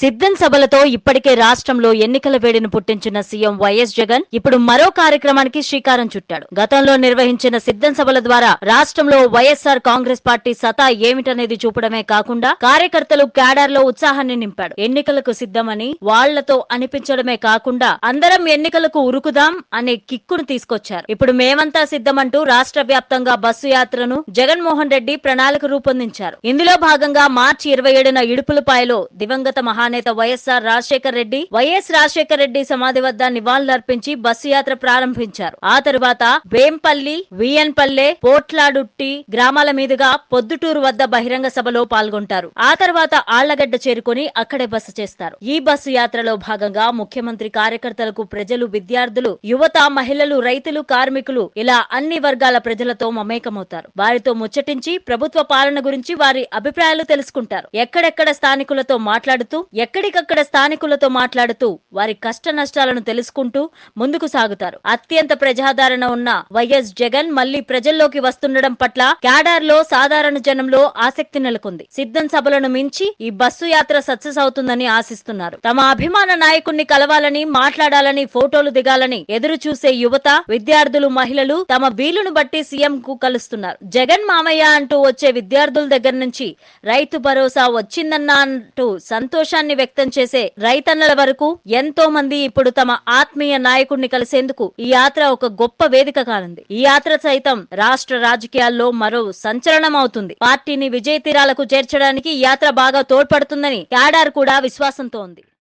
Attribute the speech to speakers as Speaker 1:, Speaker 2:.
Speaker 1: సిద్ధం సభలతో ఇప్పటికే రాష్ట్రంలో ఎన్నికల వేడిని పుట్టించిన సీఎం వైఎస్ జగన్ ఇప్పుడు మరో కార్యక్రమానికి శ్రీకారం చుట్టాడు. గతంలో నిర్వహించిన సిద్ధం సభల ద్వారా రాష్ట్రంలో వైఎస్ఆర్ కాంగ్రెస్ పార్టీ సతా ఏమిటనేది చూపడమే కాకుండా కార్యకర్తలు క్యాడర్లో ఉత్సాహాన్ని నింపాడు. ఎన్నికలకు సిద్ధమని వాళ్ళతో అనిపించడమే కాకుండా అందరం ఎన్నికలకు ఉరుకుదాం అనే కిక్కును తీసుకొచ్చారు. ఇప్పుడు మేమంతా సిద్ధమంటూ రాష్ట్ర వ్యాప్తంగా బస్సు యాత్రను జగన్మోహన్ రెడ్డి ప్రణాళిక రూపొందించారు. ఇందులో భాగంగా మార్చి ఇరవై ఏడున ఇడుపులపాయలో దివంగత మహా మహానేత వైఎస్ఆర్ రాజశేఖర్ రెడ్డి వైఎస్ రాజశేఖర్ రెడ్డి సమాధి వద్ద నివాళులర్పించి బస్సు యాత్ర ప్రారంభించారు. ఆ తరువాత వేంపల్లి వియన్పల్లె పోట్లాడుట్టి గ్రామాల మీదుగా పొద్దుటూరు వద్ద బహిరంగ సభలో పాల్గొంటారు. ఆ తర్వాత ఆళ్ళగడ్డ చేరుకొని అక్కడే బస చేస్తారు. ఈ బస్సు యాత్రలో భాగంగా ముఖ్యమంత్రి కార్యకర్తలకు ప్రజలు విద్యార్థులు యువత మహిళలు రైతులు కార్మికులు ఇలా అన్ని వర్గాల ప్రజలతో మమేకమవుతారు. వారితో ముచ్చటించి ప్రభుత్వ పాలన గురించి వారి అభిప్రాయాలు తెలుసుకుంటారు. ఎక్కడెక్కడ స్థానికులతో మాట్లాడుతూ ఎక్కడికక్కడ స్థానికులతో మాట్లాడుతూ వారి కష్ట నష్టాలను తెలుసుకుంటూ ముందుకు సాగుతారు. అత్యంత ప్రజాదరణ ఉన్న వైఎస్ జగన్ మళ్ళీ ప్రజల్లోకి వస్తుండడం పట్ల కేడార్లో సాధారణ జనంలో ఆసక్తి నెలకొంది. సిద్ధం సభలను మించి ఈ బస్సు యాత్ర సక్సెస్ అవుతుందని ఆశిస్తున్నారు. తమ అభిమాన నాయకుణ్ణి కలవాలని మాట్లాడాలని ఫోటోలు దిగాలని ఎదురు చూసే యువత విద్యార్థులు మహిళలు తమ వీలును బట్టి సీఎం కు కలుస్తున్నారు. జగన్ మామయ్య అంటూ వచ్చే విద్యార్థుల దగ్గర నుంచి రైతు భరోసా వచ్చిందన్న అంటూ సంతోషాన్ని వ్యక్తం చేసే రైతన్నల వరకు ఎంతో మంది ఇప్పుడు తమ ఆత్మీయ నాయకుడిని కలిసేందుకు ఈ యాత్ర ఒక గొప్ప వేదిక కానుంది. ఈ యాత్ర సైతం రాష్ట్ర రాజకీయాల్లో మరో సంచలనం అవుతుంది పార్టీని విజయ తీరాలకు చేర్చడానికి ఈ యాత్ర బాగా తోడ్పడుతుందని క్యాడార్ కూడా విశ్వాసంతో ఉంది.